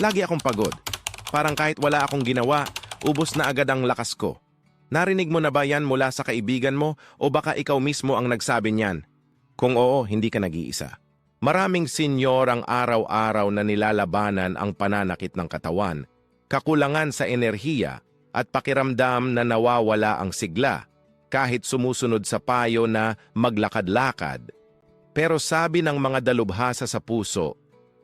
Lagi akong pagod. Parang kahit wala akong ginawa, ubos na agad ang lakas ko. Narinig mo na ba yan mula sa kaibigan mo o baka ikaw mismo ang nagsabi niyan? Kung oo, hindi ka nag-iisa. Maraming senyor ang araw-araw na nilalabanan ang pananakit ng katawan, kakulangan sa enerhiya at pakiramdam na nawawala ang sigla kahit sumusunod sa payo na maglakad-lakad. Pero sabi ng mga dalubhasa sa puso,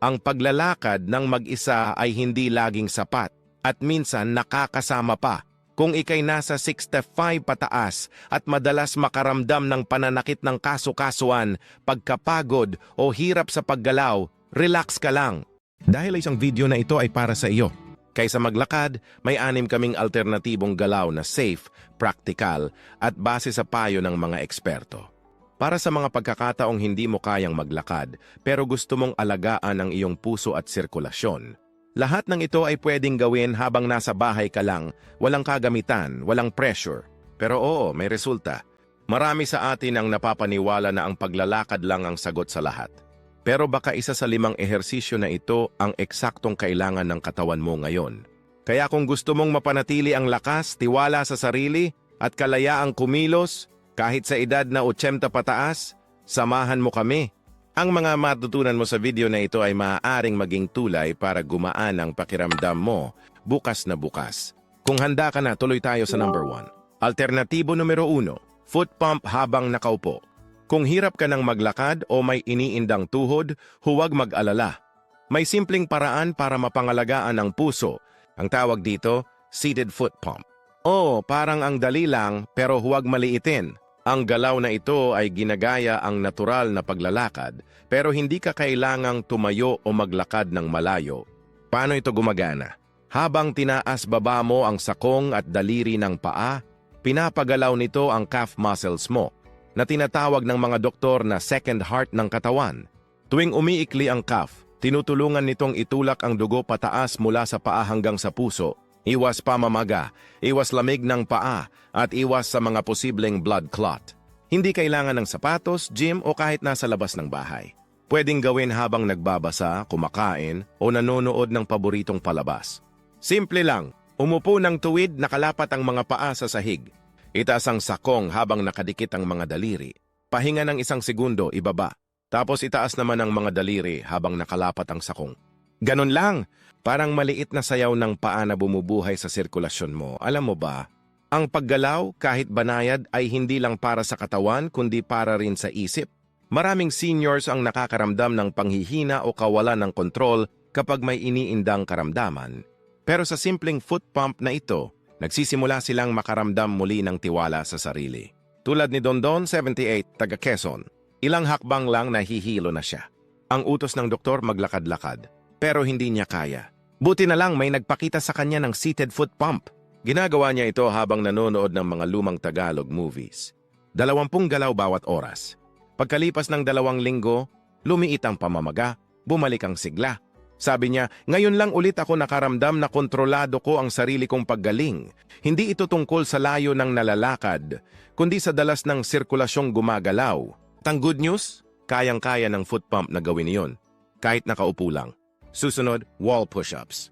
ang paglalakad ng mag-isa ay hindi laging sapat at minsan nakakasama pa. Kung ikay nasa 65 pataas at madalas makaramdam ng pananakit ng kaso-kasuan, pagkapagod o hirap sa paggalaw, relax ka lang. Dahil isang video na ito ay para sa iyo. Kaysa maglakad, may anim kaming alternatibong galaw na safe, practical at base sa payo ng mga eksperto. Para sa mga pagkakataong hindi mo kayang maglakad pero gusto mong alagaan ang iyong puso at sirkulasyon, lahat ng ito ay pwedeng gawin habang nasa bahay ka lang, walang kagamitan, walang pressure. Pero oo, may resulta. Marami sa atin ang napapaniwala na ang paglalakad lang ang sagot sa lahat. Pero baka isa sa limang ehersisyo na ito ang eksaktong kailangan ng katawan mo ngayon. Kaya kung gusto mong mapanatili ang lakas, tiwala sa sarili, at kalayaang kumilos, kahit sa edad na 80 pataas, samahan mo kami. Ang mga matutunan mo sa video na ito ay maaaring maging tulay para gumaan ang pakiramdam mo bukas na bukas. Kung handa ka na, tuloy tayo sa number 1. Alternatibo numero 1, foot pump habang nakaupo. Kung hirap ka ng maglakad o may iniindang tuhod, huwag mag-alala. May simpleng paraan para mapangalagaan ang puso. Ang tawag dito, seated foot pump. Oo, parang ang dali lang pero huwag maliitin. Ang galaw na ito ay ginagaya ang natural na paglalakad pero hindi ka kailangang tumayo o maglakad ng malayo. Paano ito gumagana? Habang tinaas baba mo ang sakong at daliri ng paa, pinapagalaw nito ang calf muscles mo na tinatawag ng mga doktor na second heart ng katawan. Tuwing umiikli ang calf, tinutulungan nitong itulak ang dugo pataas mula sa paa hanggang sa puso Iwas pamamaga, iwas lamig ng paa, at iwas sa mga posibleng blood clot. Hindi kailangan ng sapatos, gym o kahit nasa labas ng bahay. Pwedeng gawin habang nagbabasa, kumakain o nanonood ng paboritong palabas. Simple lang, umupo ng tuwid nakalapat ang mga paa sa sahig. Itaas ang sakong habang nakadikit ang mga daliri. Pahinga ng isang segundo, ibaba. Tapos itaas naman ang mga daliri habang nakalapat ang sakong. Ganon lang. Parang maliit na sayaw ng paa na bumubuhay sa sirkulasyon mo. Alam mo ba, ang paggalaw kahit banayad ay hindi lang para sa katawan kundi para rin sa isip. Maraming seniors ang nakakaramdam ng panghihina o kawalan ng kontrol kapag may iniindang karamdaman. Pero sa simpleng foot pump na ito, nagsisimula silang makaramdam muli ng tiwala sa sarili. Tulad ni Dondon, 78, taga Quezon, ilang hakbang lang nahihilo na siya. Ang utos ng doktor maglakad-lakad, pero hindi niya kaya. Buti na lang may nagpakita sa kanya ng seated foot pump. Ginagawa niya ito habang nanonood ng mga lumang Tagalog movies. Dalawampung galaw bawat oras. Pagkalipas ng dalawang linggo, lumiit ang pamamaga, bumalik ang sigla. Sabi niya, ngayon lang ulit ako nakaramdam na kontrolado ko ang sarili kong paggaling. Hindi ito tungkol sa layo ng nalalakad, kundi sa dalas ng sirkulasyong gumagalaw. Tang good news, kayang-kaya ng foot pump na gawin iyon, kahit nakaupo lang. Susunod, wall push-ups.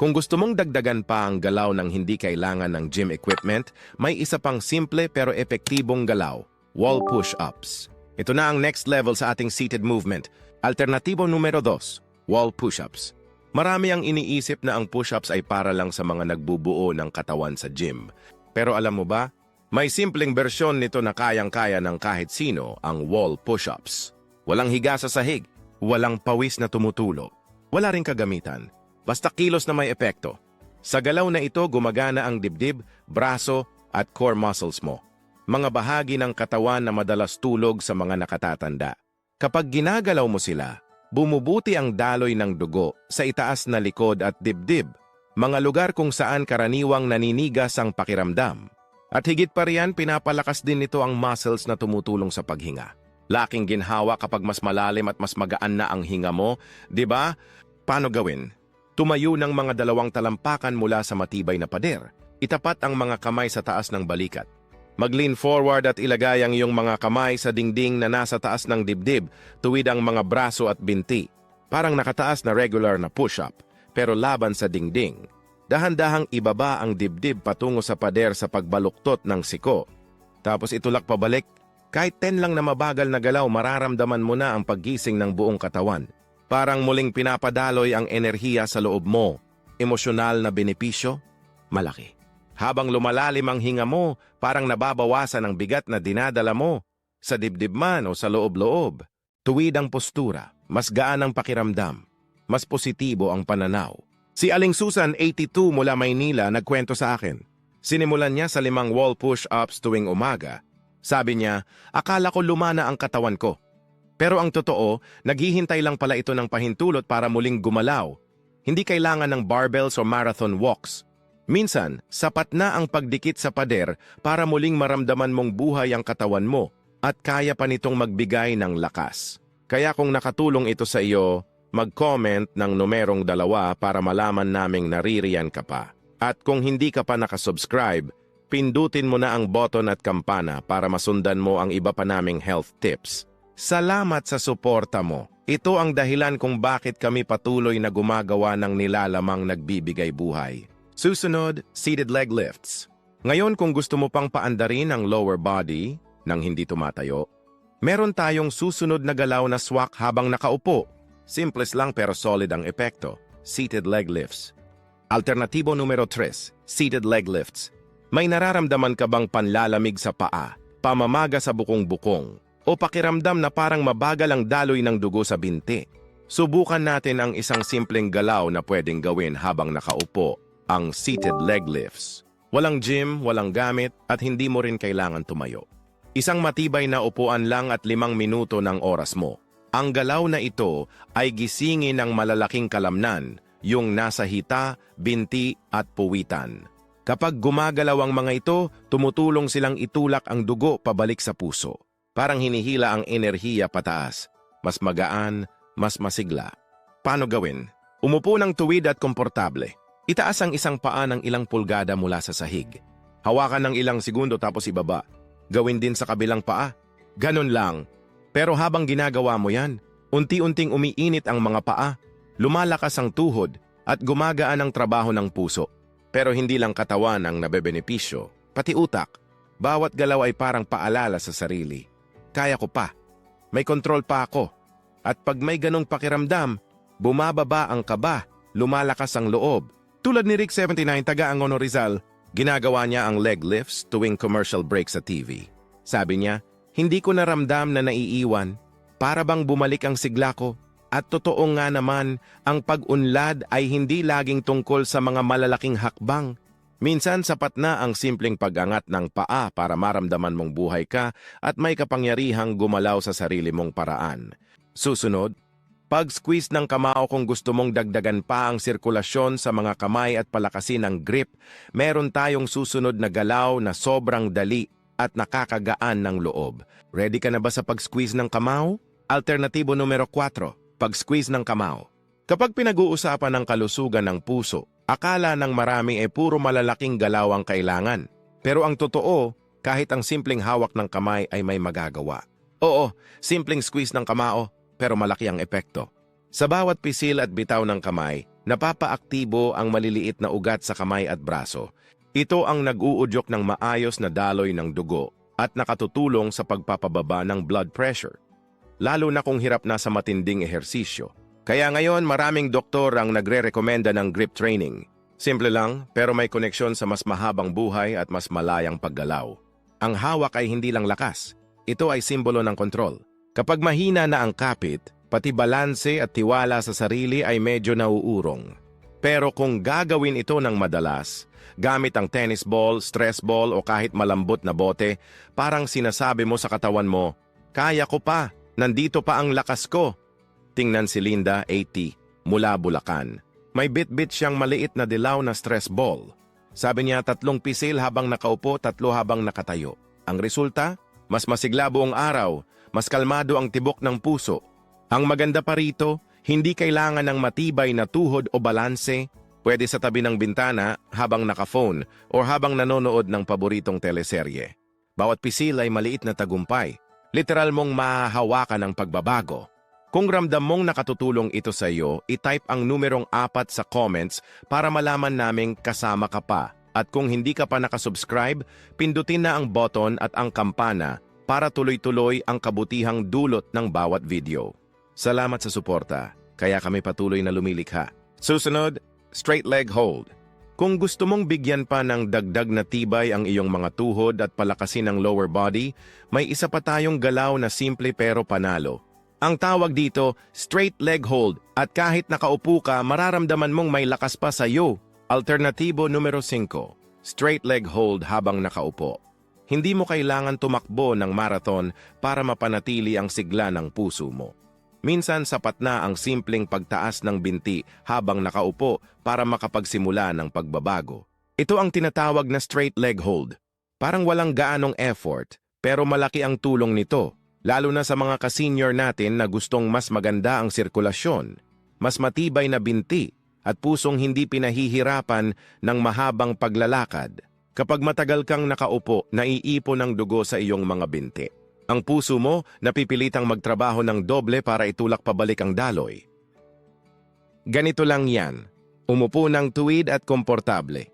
Kung gusto mong dagdagan pa ang galaw ng hindi kailangan ng gym equipment, may isa pang simple pero epektibong galaw, wall push-ups. Ito na ang next level sa ating seated movement. Alternatibo numero 2, wall push-ups. Marami ang iniisip na ang push-ups ay para lang sa mga nagbubuo ng katawan sa gym. Pero alam mo ba, may simpleng bersyon nito na kayang-kaya ng kahit sino ang wall push-ups. Walang higa sa sahig, walang pawis na tumutulo. Wala ring kagamitan, basta kilos na may epekto. Sa galaw na ito gumagana ang dibdib, braso at core muscles mo. Mga bahagi ng katawan na madalas tulog sa mga nakatatanda. Kapag ginagalaw mo sila, bumubuti ang daloy ng dugo sa itaas na likod at dibdib, mga lugar kung saan karaniwang naninigas ang pakiramdam. At higit pa riyan, pinapalakas din nito ang muscles na tumutulong sa paghinga. Laking ginhawa kapag mas malalim at mas magaan na ang hinga mo, di ba? Paano gawin? Tumayo ng mga dalawang talampakan mula sa matibay na pader. Itapat ang mga kamay sa taas ng balikat. Mag-lean forward at ilagay ang iyong mga kamay sa dingding na nasa taas ng dibdib, tuwid ang mga braso at binti. Parang nakataas na regular na push-up. pero laban sa dingding. Dahan-dahang ibaba ang dibdib patungo sa pader sa pagbaluktot ng siko. Tapos itulak pabalik. Kahit ten lang na mabagal na galaw, mararamdaman mo na ang paggising ng buong katawan. Parang muling pinapadaloy ang enerhiya sa loob mo. Emosyonal na benepisyo, malaki. Habang lumalalim ang hinga mo, parang nababawasan ang bigat na dinadala mo sa dibdib man o sa loob-loob. Tuwid ang postura, mas gaan ang pakiramdam, mas positibo ang pananaw. Si Aling Susan, 82 mula Maynila, nagkwento sa akin. Sinimulan niya sa limang wall push-ups tuwing umaga. Sabi niya, akala ko lumana ang katawan ko. Pero ang totoo, naghihintay lang pala ito ng pahintulot para muling gumalaw. Hindi kailangan ng barbells o marathon walks. Minsan, sapat na ang pagdikit sa pader para muling maramdaman mong buhay ang katawan mo at kaya pa nitong magbigay ng lakas. Kaya kung nakatulong ito sa iyo, mag-comment ng numerong dalawa para malaman naming naririyan ka pa. At kung hindi ka pa nakasubscribe, pindutin mo na ang button at kampana para masundan mo ang iba pa naming health tips. Salamat sa suporta mo. Ito ang dahilan kung bakit kami patuloy na gumagawa ng nilalamang nagbibigay buhay. Susunod, seated leg lifts. Ngayon kung gusto mo pang paandarin ang lower body nang hindi tumatayo, meron tayong susunod na galaw na swak habang nakaupo. Simples lang pero solid ang epekto. Seated leg lifts. Alternatibo numero 3, seated leg lifts. May nararamdaman ka bang panlalamig sa paa, pamamaga sa bukong-bukong, o pakiramdam na parang mabagal ang daloy ng dugo sa binti? Subukan natin ang isang simpleng galaw na pwedeng gawin habang nakaupo, ang seated leg lifts. Walang gym, walang gamit, at hindi mo rin kailangan tumayo. Isang matibay na upuan lang at limang minuto ng oras mo. Ang galaw na ito ay gisingin ng malalaking kalamnan, yung nasa hita, binti at puwitan. Kapag gumagalaw ang mga ito, tumutulong silang itulak ang dugo pabalik sa puso. Parang hinihila ang enerhiya pataas. Mas magaan, mas masigla. Paano gawin? Umupo ng tuwid at komportable. Itaas ang isang paa ng ilang pulgada mula sa sahig. Hawakan ng ilang segundo tapos ibaba. Gawin din sa kabilang paa. Ganon lang. Pero habang ginagawa mo yan, unti-unting umiinit ang mga paa, lumalakas ang tuhod, at gumagaan ang trabaho ng puso. Pero hindi lang katawan ang nabebenepisyo, pati utak. Bawat galaw ay parang paalala sa sarili. Kaya ko pa. May kontrol pa ako. At pag may ganong pakiramdam, bumababa ang kaba, lumalakas ang loob. Tulad ni Rick 79 taga Angono Rizal, ginagawa niya ang leg lifts tuwing commercial break sa TV. Sabi niya, hindi ko naramdam na naiiwan. Para bang bumalik ang sigla ko. At totoo nga naman, ang pag-unlad ay hindi laging tungkol sa mga malalaking hakbang. Minsan sapat na ang simpleng pag-angat ng paa para maramdaman mong buhay ka at may kapangyarihang gumalaw sa sarili mong paraan. Susunod, pag-squeeze ng kamao kung gusto mong dagdagan pa ang sirkulasyon sa mga kamay at palakasin ang grip, meron tayong susunod na galaw na sobrang dali at nakakagaan ng loob. Ready ka na ba sa pag-squeeze ng kamao? Alternatibo numero 4, pag-squeeze ng kamao. Kapag pinag-uusapan ng kalusugan ng puso, akala ng marami ay puro malalaking galaw ang kailangan. Pero ang totoo, kahit ang simpleng hawak ng kamay ay may magagawa. Oo, simpleng squeeze ng kamao, pero malaki ang epekto. Sa bawat pisil at bitaw ng kamay, napapaaktibo ang maliliit na ugat sa kamay at braso. Ito ang nag-uudyok ng maayos na daloy ng dugo at nakatutulong sa pagpapababa ng blood pressure lalo na kung hirap na sa matinding ehersisyo. Kaya ngayon maraming doktor ang nagre-rekomenda ng grip training. Simple lang, pero may koneksyon sa mas mahabang buhay at mas malayang paggalaw. Ang hawak ay hindi lang lakas. Ito ay simbolo ng kontrol. Kapag mahina na ang kapit, pati balanse at tiwala sa sarili ay medyo nauurong. Pero kung gagawin ito ng madalas, gamit ang tennis ball, stress ball o kahit malambot na bote, parang sinasabi mo sa katawan mo, kaya ko pa, Nandito pa ang lakas ko. Tingnan si Linda, 80, mula Bulacan. May bit-bit siyang maliit na dilaw na stress ball. Sabi niya tatlong pisil habang nakaupo, tatlo habang nakatayo. Ang resulta? Mas masigla buong araw, mas kalmado ang tibok ng puso. Ang maganda pa rito, hindi kailangan ng matibay na tuhod o balanse. Pwede sa tabi ng bintana habang naka-phone o habang nanonood ng paboritong teleserye. Bawat pisil ay maliit na tagumpay literal mong mahahawakan ang pagbabago. Kung ramdam mong nakatutulong ito sa iyo, itype ang numerong 4 sa comments para malaman naming kasama ka pa. At kung hindi ka pa nakasubscribe, pindutin na ang button at ang kampana para tuloy-tuloy ang kabutihang dulot ng bawat video. Salamat sa suporta, kaya kami patuloy na lumilikha. Susunod, straight leg hold. Kung gusto mong bigyan pa ng dagdag na tibay ang iyong mga tuhod at palakasin ang lower body, may isa pa tayong galaw na simple pero panalo. Ang tawag dito, straight leg hold at kahit nakaupo ka, mararamdaman mong may lakas pa sa iyo. Alternatibo numero 5, straight leg hold habang nakaupo. Hindi mo kailangan tumakbo ng marathon para mapanatili ang sigla ng puso mo. Minsan sapat na ang simpleng pagtaas ng binti habang nakaupo para makapagsimula ng pagbabago. Ito ang tinatawag na straight leg hold. Parang walang gaanong effort, pero malaki ang tulong nito, lalo na sa mga ka-senior natin na gustong mas maganda ang sirkulasyon, mas matibay na binti, at pusong hindi pinahihirapan ng mahabang paglalakad. Kapag matagal kang nakaupo, naiipon ang dugo sa iyong mga binti. Ang puso mo napipilitang magtrabaho ng doble para itulak pabalik ang daloy. Ganito lang yan. Umupo ng tuwid at komportable.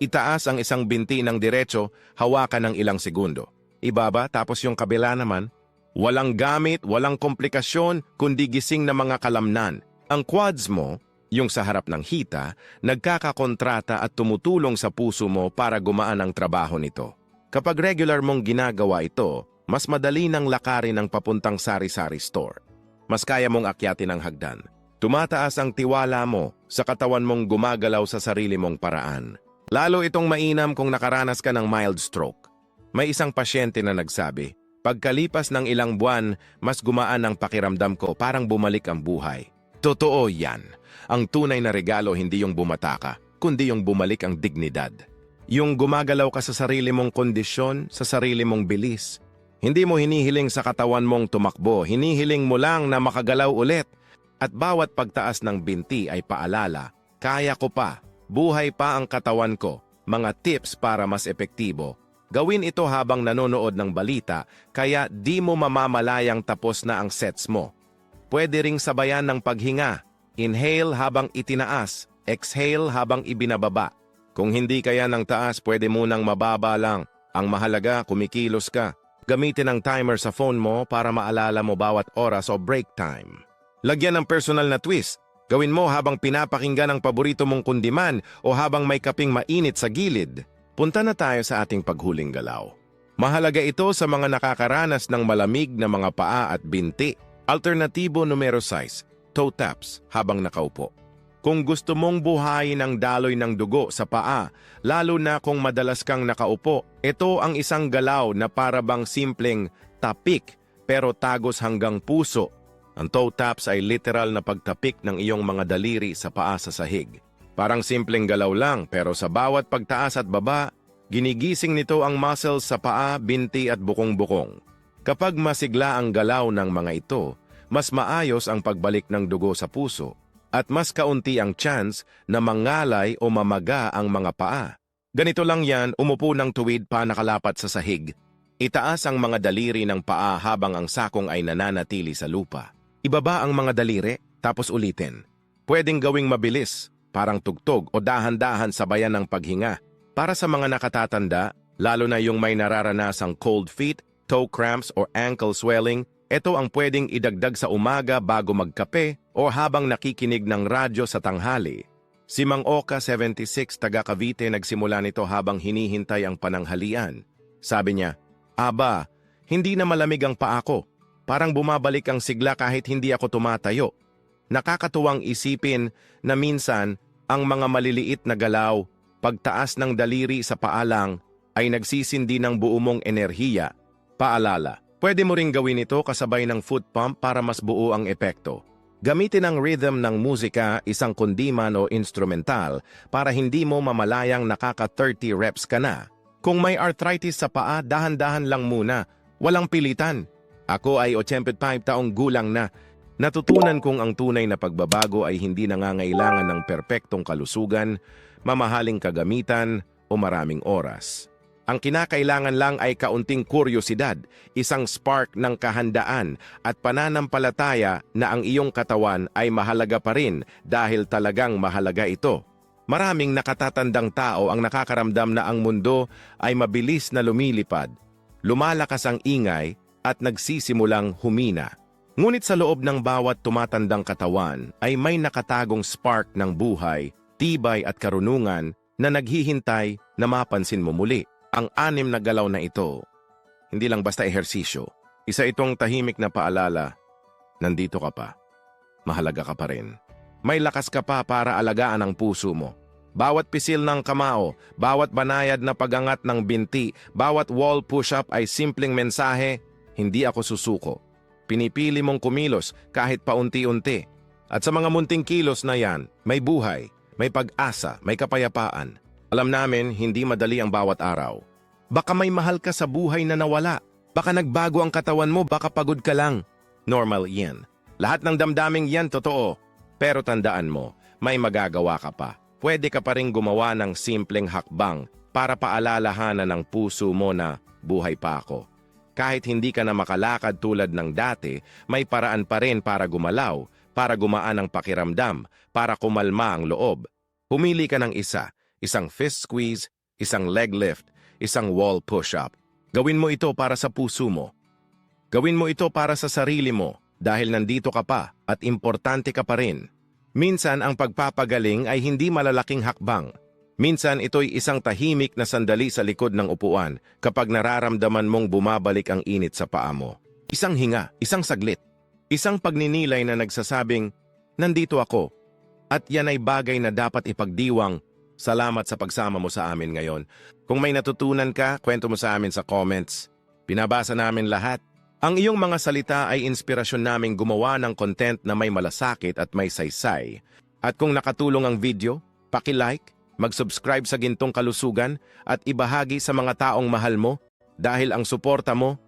Itaas ang isang binti ng diretso, hawakan ng ilang segundo. Ibaba tapos yung kabila naman. Walang gamit, walang komplikasyon, kundi gising na mga kalamnan. Ang quads mo, yung sa harap ng hita, nagkakakontrata at tumutulong sa puso mo para gumaan ang trabaho nito. Kapag regular mong ginagawa ito, mas madali nang lakarin ang papuntang sari-sari store. Mas kaya mong akyatin ang hagdan. Tumataas ang tiwala mo sa katawan mong gumagalaw sa sarili mong paraan. Lalo itong mainam kung nakaranas ka ng mild stroke. May isang pasyente na nagsabi, Pagkalipas ng ilang buwan, mas gumaan ang pakiramdam ko parang bumalik ang buhay. Totoo yan. Ang tunay na regalo hindi yung bumata ka, kundi yung bumalik ang dignidad. Yung gumagalaw ka sa sarili mong kondisyon, sa sarili mong bilis. Hindi mo hinihiling sa katawan mong tumakbo, hinihiling mo lang na makagalaw ulit. At bawat pagtaas ng binti ay paalala, kaya ko pa, buhay pa ang katawan ko, mga tips para mas epektibo. Gawin ito habang nanonood ng balita, kaya di mo mamamalayang tapos na ang sets mo. Pwede ring sabayan ng paghinga, inhale habang itinaas, exhale habang ibinababa. Kung hindi kaya ng taas, pwede munang mababa lang. Ang mahalaga, kumikilos ka. Gamitin ang timer sa phone mo para maalala mo bawat oras o break time. Lagyan ng personal na twist. Gawin mo habang pinapakinggan ang paborito mong kundiman o habang may kaping mainit sa gilid. Punta na tayo sa ating paghuling galaw. Mahalaga ito sa mga nakakaranas ng malamig na mga paa at binti. Alternatibo numero 6, toe taps habang nakaupo. Kung gusto mong buhayin ang daloy ng dugo sa paa, lalo na kung madalas kang nakaupo, ito ang isang galaw na para bang simpleng tapik pero tagos hanggang puso. Ang toe taps ay literal na pagtapik ng iyong mga daliri sa paa sa sahig. Parang simpleng galaw lang pero sa bawat pagtaas at baba, ginigising nito ang muscles sa paa, binti at bukong-bukong. Kapag masigla ang galaw ng mga ito, mas maayos ang pagbalik ng dugo sa puso at mas kaunti ang chance na mangalay o mamaga ang mga paa. Ganito lang yan, umupo ng tuwid pa nakalapat sa sahig. Itaas ang mga daliri ng paa habang ang sakong ay nananatili sa lupa. Ibaba ang mga daliri, tapos ulitin. Pwedeng gawing mabilis, parang tugtog o dahan-dahan sabayan ng paghinga. Para sa mga nakatatanda, lalo na yung may nararanasang cold feet, toe cramps or ankle swelling, ito ang pwedeng idagdag sa umaga bago magkape o habang nakikinig ng radyo sa tanghali. Si Mang Oka 76 taga Cavite nagsimula nito habang hinihintay ang pananghalian. Sabi niya, Aba, hindi na malamig ang paa ko. Parang bumabalik ang sigla kahit hindi ako tumatayo. Nakakatuwang isipin na minsan ang mga maliliit na galaw, pagtaas ng daliri sa paalang, ay nagsisindi ng buo enerhiya. Paalala, pwede mo ring gawin ito kasabay ng foot pump para mas buo ang epekto. Gamitin ang rhythm ng musika, isang kundiman o instrumental para hindi mo mamalayang nakaka-30 reps ka na. Kung may arthritis sa paa, dahan-dahan lang muna. Walang pilitan. Ako ay 85 taong gulang na. Natutunan kong ang tunay na pagbabago ay hindi nangangailangan ng perpektong kalusugan, mamahaling kagamitan o maraming oras. Ang kinakailangan lang ay kaunting kuryosidad, isang spark ng kahandaan at pananampalataya na ang iyong katawan ay mahalaga pa rin dahil talagang mahalaga ito. Maraming nakatatandang tao ang nakakaramdam na ang mundo ay mabilis na lumilipad, lumalakas ang ingay at nagsisimulang humina. Ngunit sa loob ng bawat tumatandang katawan ay may nakatagong spark ng buhay, tibay at karunungan na naghihintay na mapansin mo muli. Ang anim na galaw na ito, hindi lang basta ehersisyo. Isa itong tahimik na paalala, nandito ka pa. Mahalaga ka pa rin. May lakas ka pa para alagaan ang puso mo. Bawat pisil ng kamao, bawat banayad na pagangat ng binti, bawat wall push-up ay simpleng mensahe, hindi ako susuko. Pinipili mong kumilos kahit paunti-unti. At sa mga munting kilos na yan, may buhay, may pag-asa, may kapayapaan. Alam namin, hindi madali ang bawat araw. Baka may mahal ka sa buhay na nawala. Baka nagbago ang katawan mo, baka pagod ka lang. Normal yan. Lahat ng damdaming yan totoo. Pero tandaan mo, may magagawa ka pa. Pwede ka pa rin gumawa ng simpleng hakbang para paalalahanan ng puso mo na buhay pa ako. Kahit hindi ka na makalakad tulad ng dati, may paraan pa rin para gumalaw, para gumaan ang pakiramdam, para kumalma ang loob. Pumili ka ng isa, isang fist squeeze, isang leg lift, isang wall push-up. Gawin mo ito para sa puso mo. Gawin mo ito para sa sarili mo dahil nandito ka pa at importante ka pa rin. Minsan ang pagpapagaling ay hindi malalaking hakbang. Minsan ito'y isang tahimik na sandali sa likod ng upuan kapag nararamdaman mong bumabalik ang init sa paa mo. Isang hinga, isang saglit, isang pagninilay na nagsasabing, nandito ako. At yan ay bagay na dapat ipagdiwang. Salamat sa pagsama mo sa amin ngayon. Kung may natutunan ka, kwento mo sa amin sa comments. Pinabasa namin lahat. Ang iyong mga salita ay inspirasyon naming gumawa ng content na may malasakit at may saysay. At kung nakatulong ang video, paki-like, mag-subscribe sa Gintong Kalusugan at ibahagi sa mga taong mahal mo dahil ang suporta mo,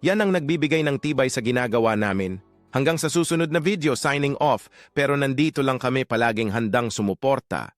yan ang nagbibigay ng tibay sa ginagawa namin. Hanggang sa susunod na video, signing off, pero nandito lang kami palaging handang sumuporta